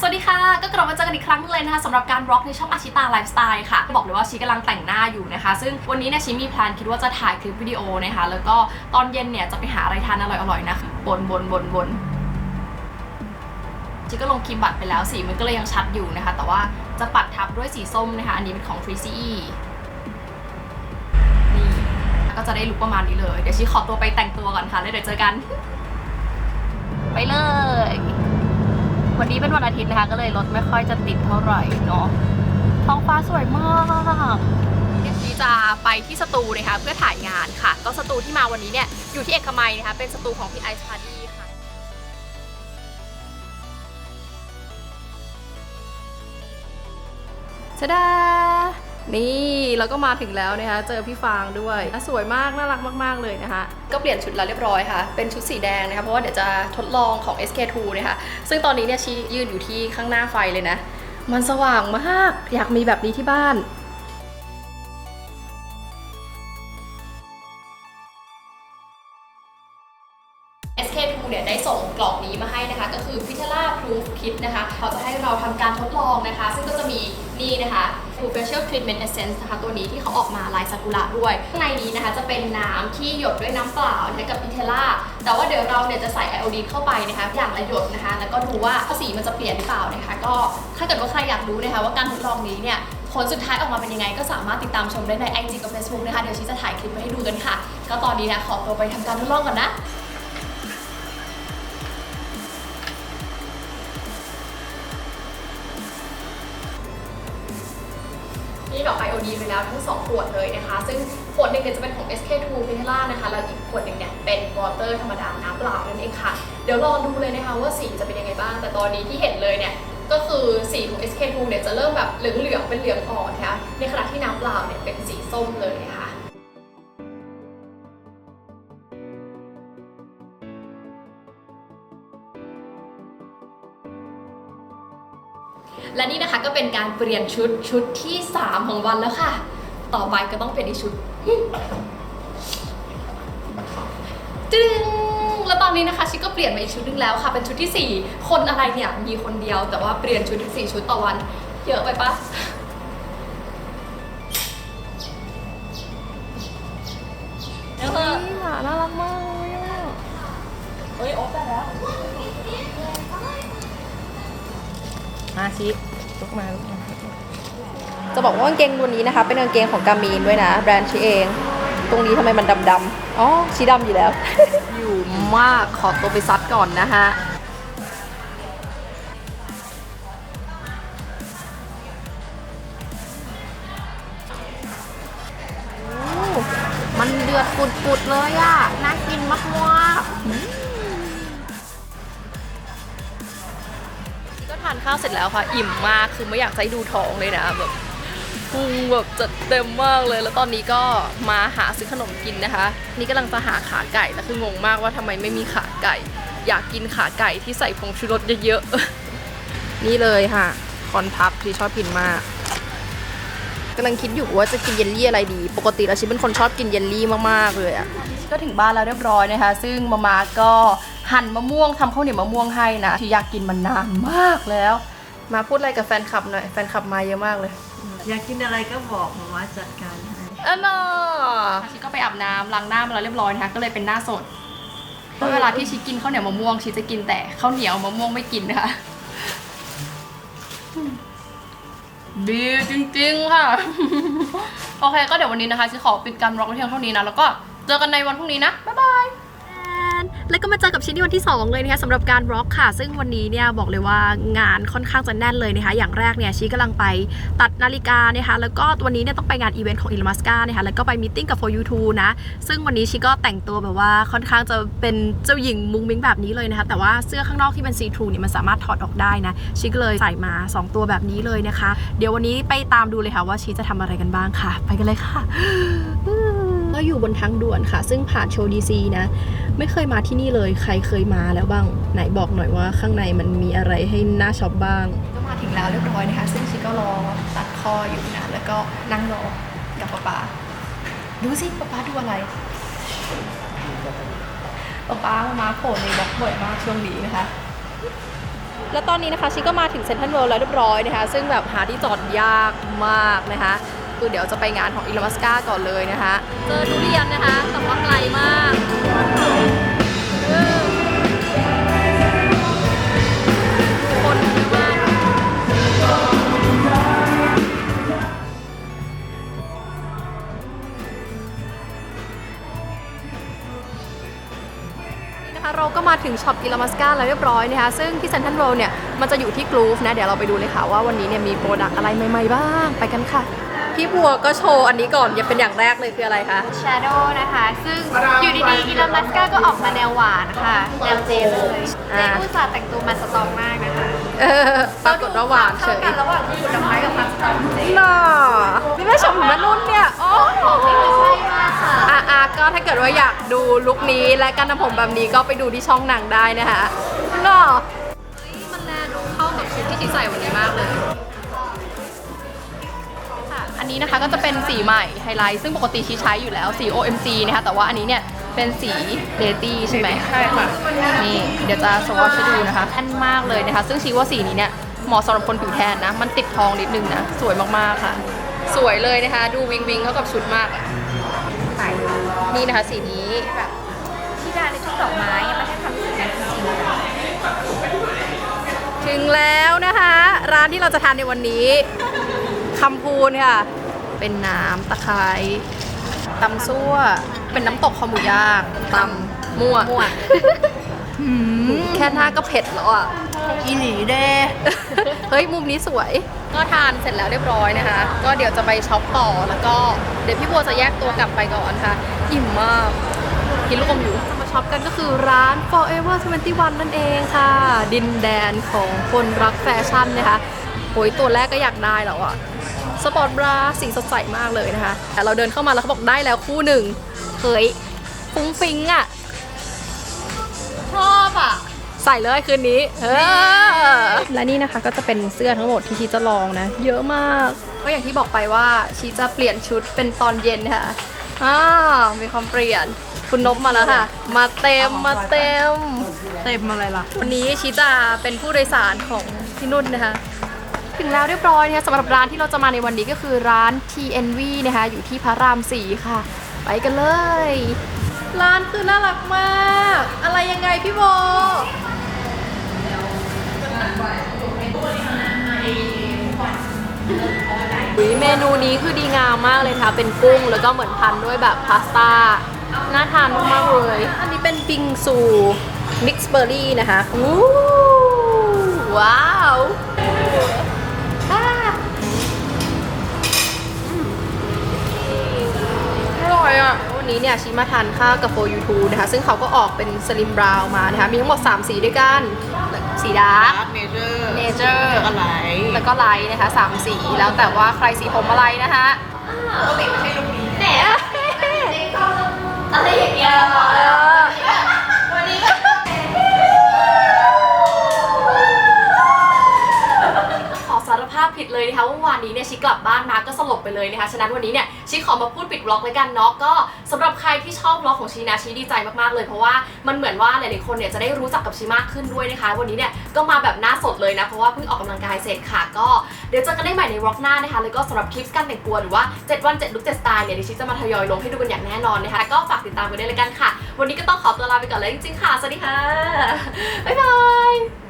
สวัสดีค่ะ ก็กลับมาเจอกันอีกครั้งเลยนะคะสำหรับการบล็อกในช่องอาชิตาไลฟ์สไตล์ค่ะ บอกเลยว่าชีกำลังแต่งหน้าอยู่นะคะ ซึ่งวันนี้เนี่ยชีมีแพลนคิดว่าจะถ่ายคลิปวิดีโอนะคะ แล้วก็ตอนเย็นเนี่ยจะไปหาอะไรทานอร่อยๆนะคะบนบนบนบนชีก็ลงครีมบัตรไปแล้วสีมันก็เลยยังชัดอยู่นะคะ แต่ว่าจะปัดทับด้วยสีส้มนะคะ อันนี้เป็นของ3 c e นี่ก็จะได้ลุคประมาณนี้เลย เดี๋ยวชีขอตัวไปแต่งตัวก่อนค่ะแล้วเดี๋ยวเจอกัน ไปเลย วันนี้เป็นวันอาทิตย์นะคะ ก็เลยรถไม่ค่อยจะติดเท่าไหร่เนาะท้องฟ้าสวยมากเดี๋ยวนี้จะไปที่สตูนะคะเพื่อถ่ายงานค่ะ ก็สตูที่มาวันนี้เนี่ยอยู่ที่เอกมัยนะคะ เป็นสตูของพี่ไอซ์พาร์ดี้ค่ะชะดานี่ เราก็มาถึงแล้วนะคะเจอพี่ฟางด้วยอะสวยมากน่ารักมากๆเลยนะคะก็เปลี่ยนชุดแล้วเรียบร้อยค่ะ เป็นชุดสีแดงนะคะเพราะว่าเดี๋ยวจะทดลองของ SK2 นะคะซึ่งตอนนี้เนี่ยชียืนอยู่ที่ข้างหน้าไฟเลยนะ มันสว่างมากอยากมีแบบนี้ที่บ้านเนี่ยได้ส่งกล่องนี้มาให้นะคะ ก็คือ Vitella Proof Kit นะคะเขาจะให้เราทำการทดลองนะคะ ซึ่งก็จะมีนี่นะคะ True Facial Treatment Essence นะคะตัวนี้ที่เขาออกมาลายซากุระด้วยข้างในนี้นะคะจะเป็นน้ำที่หยดด้วยน้ำเปล่านะคะกับ Vitella แต่ว่าเดี๋ยวเราเนี่ยจะใส่ไอโอดีนเข้าไปนะคะอย่างละหยดนะคะ แล้วก็ดูว่าสีมันจะเปลี่ยนหรือเปล่านะคะ ก็ถ้าเกิดว่าใครอยากรู้นะคะว่าการทดลองนี้เนี่ยผลสุดท้ายออกมาเป็นยังไง ก็สามารถติดตามชมได้ใน IG กับ Facebook นะคะเดี๋ยวชีจะถ่ายคลิปมาให้ดูกันค่ะ ก็ตอนนี้นะขอตัวไปทำการทดลองก่อนนะ ดอกไอโอดีนไปแล้วทั้งสองขวดเลยนะคะ ซึ่งขวดหนึ่งเนี่ยจะเป็นของ SK2 p e n t e l a นะคะ แล้วอีกขวดหนึ่งเนี่ยเป็นวอเตอร์ธรรมดา น้ำเปล่านั่นเองค่ะ เดี๋ยวลองดูเลยนะคะว่าสีจะเป็นยังไงบ้าง แต่ตอนนี้ที่เห็นเลยเนี่ยก็คือสีของ SK2 เนี่ยจะเริ่มแบบเหลืองๆเป็นเหลืองอ่อนนะคะ ในขณะที่น้ำเปล่าเนี่ยเป็นสีส้มเลยนะคะ และนี่นะคะก็เป็นการเปลี่ยนชุดชุดที่ 3 ของวันแล้วค่ะ ต่อไปก็ต้องเป็นอีกชุดจึงแล้วตอนนี้นะคะชิคก็เปลี่ยนมาอีกชุดหนึงแล้วค่ะ เป็นชุดที่ 4 คนอะไรเนี่ยมีคนเดียว แต่ว่าเปลี่ยนชุดถึง4ชุดต่อวัน เยอะไปปะเดี๋ยวเถอะน่ารักมากเลยอะเฮ้ยโอ๊ตได้แล้ว มาชิลุกมาลุกมาจะบอกว่ากางเกงตัวนี้นะคะ เป็นกางเกงของกามีนด้วยนะ แบรนด์ชีเอง ตรงนี้ทำไมมันดำๆอ๋อชีดำอยู่แล้ว อยู่มากขอตัวไปซัดก่อนนะฮะมันเดือดปุดๆเลยอะ่ะ น่ากินมากๆ ทานข้าวเสร็จแล้วค่ะ อิ่มมากคือไม่อยากจะให้ดูท้องเลยนะแบบพุงแบบจัดเต็มมากเลย แล้วตอนนี้ก็มาหาซื้อขนมกินนะคะ นี่กำลังจะหาขาไก่แล้วคืองงมากว่าทำไมไม่มีขาไก่ อยากกินขาไก่ที่ใส่ผงชูรสเยอะๆนี่เลยค่ะคอนพับที่ชอบกินมากกำลังคิดอยู่ว่าจะกินเยลลี่อะไรดี ปกติแล้วชิเป็นคนชอบกินเยลลี่มากๆเลยอะก็ถึงบ้านแล้วเรียบร้อยนะคะ ซึ่งมามาก็ หั่นมะม่วงทำข้าวเหนียวมะม่วงให้นะที่อยากกินมันนานมากแล้ว มาพูดอะไรกับแฟนคลับหน่อยแฟนคลับมาเยอะมากเลยอยากกินอะไรก็บอกหมาว่าจัดการให้เออเนอะชิก็ไปอาบน้ำล้างหน้ามาแล้วเรียบร้อยนะคะก็เลยเป็นหน้าสดเพราะเวลาที่ชิกินข้าวเหนียวมะม่วงชิจะกินแต่ข้าวเหนียวมะม่วงไม่กินนะคะดีจริงๆค่ะ โอเค ก็เดี๋ยววันนี้นะคะชิขอปิดการร็อกไว้เพียงเท่านี้นะ แล้วก็เจอกันในวันพรุ่งนี้นะ บ๊ายบาย แล้วก็มาเจอกับชิ้นที่วันที่ 2 เลยนะคะสำหรับการร็อกค่ะ ซึ่งวันนี้เนี่ยบอกเลยว่างานค่อนข้างจะแน่นเลยนะคะ อย่างแรกเนี่ยชีกำลังไปตัดนาฬิกานะคะแล้วก็วันนี้เนี่ยต้องไปงานอีเวนต์ของ Elon Musk นะคะแล้วก็ไปมีติ้งกับ For You t o นะซึ่งวันนี้ชีก็แต่งตัวแบบว่าค่อนข้างจะเป็นเจ้าหญิงมุงมิ้งแบบนี้เลยนะคะแต่ว่าเสื้อข้างนอกที่เป็นซีทรูเนี่ยมันสามารถถอดออกได้นะชีก็เลยใส่มา 2 ตัวแบบนี้เลยนะคะ เดี๋ยววันนี้ไปตามดูเลยค่ะว่าชีจะทำอะไรกันบ้างค่ะ ไปกันเลยค่ะ ก็อยู่บนทางด่วนค่ะ ซึ่งผ่านโชว์ดีซีนะ ไม่เคยมาที่นี่เลย ใครเคยมาแล้วบ้าง ไหนบอกหน่อยว่าข้างในมันมีอะไรให้น่าช็อปบ้าง ก็มาถึงแล้วเรียบร้อยนะคะ ซึ่งชิก็รอตัดคออยู่นะ แล้วก็นั่งรอกับป๊าป๊าดูสิป๊าป๊าดูอะไรป๊าป๊ามามาโผล่ในบล็อกบ่อยมากช่วงนี้นะคะแล้วตอนนี้นะคะชิก็มาถึงเซ็นทรัลเวิลด์แล้วเรียบร้อยนะคะ ซึ่งแบบหาที่จอดยากมากนะคะ คือเดี๋ยวจะไปงานของอีลมัสกาก่อนเลยนะคะ เจอทุเรียนนะคะ แต่ว่าไกลมากเออคนเยอะมากนี่นะคะเราก็มาถึงช็อปกิลามัสกาแล้วเรียบร้อยนะคะ ซึ่งที่เซ็นทรัลเวิลด์เนี่ย มันจะอยู่ที่กรูฟนะ เดี๋ยวเราไปดูเลยค่ะว่าวันนี้เนี่ยมีโปรดักต์อะไรใหม่ ๆ บ้าง ไปกันค่ะ พี่บัวก็โชว์อันนี้ก่อนอย่าเป็นอย่างแรกเลยคืออะไรคะชาโดนะคะ ซึ่งอยู่ดีๆอีลอนมัสกาก็ออกมาแนวหวานค่ะแนวเจนเลยเจนอุตส่าห์แต่งตัวมาสตรองมากนะคะเออปรากฏว่าหวานเฉยเข้ากันระหว่างผลไม้กับพาสต้าจริงน่านี่แม่ชมถึงแม่นุ่นเนี่ยโอ้นี่คือใช่มากค่ะอะอะก็ถ้าเกิดว่าอยากดูลุคนี้และการทำผมแบบนี้ก็ไปดูที่ช่องหนังได้นะคะน่าเฮ้ยมันแลดูเข้ากับชุดที่ชีใส่วันนี้มากเลยค่ะอั นนี้นะคะก็จะเป็นสีใหม่ไฮไลท์ซึ่งปกติชีใช้อยู่แล้วสี OMG นะคะแต่ว่าอันนี้เนี่ยเป็นสีเดตี้ใช่ไหมใช่ค่ะ นี่เดี๋ยวจะสวอชให้ดูนะคะแท่นมากเลยนะคะ ซึ่งชีว่าสีนี้เนี่ยเหมาะสำหรับคนผิวแทนนะ มันติดทองนิดนึงนะ สวยมากๆค่ะ สวยเลยนะคะ ดูวิงวิงเข้ากับชุดมากอะนี่นะคะสีนี้ที่ดาในชุดดอกไม้ยังไม่ให้ความรู้สึกนั้นจริงๆถึงแล้วนะคะ ร้านที่เราจะทานในวันนี้ คำพูนค่ะ เป็นน้ำตะไคร้ตำซั่ว เป็นน้ำตกคอหมูย่างตำมั่วมั่วแค่หน้าก็เผ็ดแล้วอะ อีหลีเด้ เฮ้ย มุมนี้สวย ก็ทานเสร็จแล้วเรียบร้อยนะคะ ก็เดี๋ยวจะไปช็อปต่อแล้วก็เดี๋ยวพี่บัวจะแยกตัวกลับไปก่อนค่ะ อิ่มมากกินลูกอมอยู่จะมาช็อปกันก็คือร้าน Forever 21 นั่นเองค่ะ ดินแดนของคนรักแฟชั่นนะคะโอ้ยตัวแรกก็อยากได้แล้วอะ สปอร์ตบราสีสดใสมากเลยนะคะ แต่เราเดินเข้ามาแล้วเขาบอกได้แล้วคู่หนึ่งเฮ้ยฟุ้งฟิงอะชอบอะ ใส่เลยคืนนี้เออและนี่นะคะก็จะเป็นเสื้อทั้งหมดที่ชีจะลองนะ เยอะมากก็อย่างที่บอกไปว่าชีจะเปลี่ยนชุดเป็นตอนเย็นค่ะอ้าวมีความเปลี่ยนคุณนบมาแล้วค่ะ มาเต็มมาเต็ม เต็มอะไรล่ะ วันนี้ชีจะเป็นผู้โดยสารของพี่นุ่นนะคะ ถึงแล้วเรียบร้อยนะคะสำหรับร้านที่เราจะมาในวันนี้ก็คือร้าน TNV นะคะอยู่ที่พระรามสี่ค่ะ ไปกันเลย ร้านคือน่ารักมาก อะไรยังไงพี่โบอุ๊ยเมนูนี้คือดีงามมากเลยค่ะ เป็นกุ้งแล้วก็เหมือนพันด้วยแบบพาสต้า น่าทานมากๆเลย อันนี้เป็นบิงซูมิกซ์เบอร์รี่นะคะอู้ว้าว ร่อยอะ วันนี้เนี่ยชิมาทานข้าวกับโฟยูทูนะคะ ซึ่งเขาก็ออกเป็นสลิมบราวน์มานะคะ มีทั้งหมด 3 สีด้วยกัน สีดาร์กดาร์กเนเจอร์เนเจอร์แล้วก็ไหลแล้วก็ไลท์นะคะสามสี แล้วแต่ว่าใครสีผมอะไรนะคะปกติไม่ใช่ลูกนี้แหนอะไรอย่างเงี้ย วันนี้ขอสารภาพผิด เลยนะคะว่าวันนี้เนี่ยชิกลับบ้านมาก็สลบไปเลยนะคะฉะนั้นวันนี้เนี่ยชิขอมาพูดปิดบล็อกเลยกันเนาะก็สำหรับใครที่ชอบบล็อกของชีนะชิดีใจมากๆเลยเพราะว่ามันเหมือนว่าหลายๆคนเนี่ยจะได้รู้จักกับชิมากขึ้นด้วยนะคะ วันนี้เนี่ยก็มาแบบหน้าสดเลยนะเพราะว่าเพิ่งออกกำลังกายเสร็จค่ะ ก็เดี๋ยวเจอกันได้ใหม่ในบล็อกหน้านะคะแล้วก็สำหรับคลิปการแต่งตัวหรือว่า7วัน7ลุค7สไตล์เนี่ยดิฉันจะมาทยอยลงให้ดูกันอย่างแน่นอนนะคะก็ฝากติดตามกันด้วยเลยกันค่ะ วันนี้ก็ต้องขอตัวลาไปก่อนเลยจริงๆค่ะสวัสดีค่ะบ๊ายบาย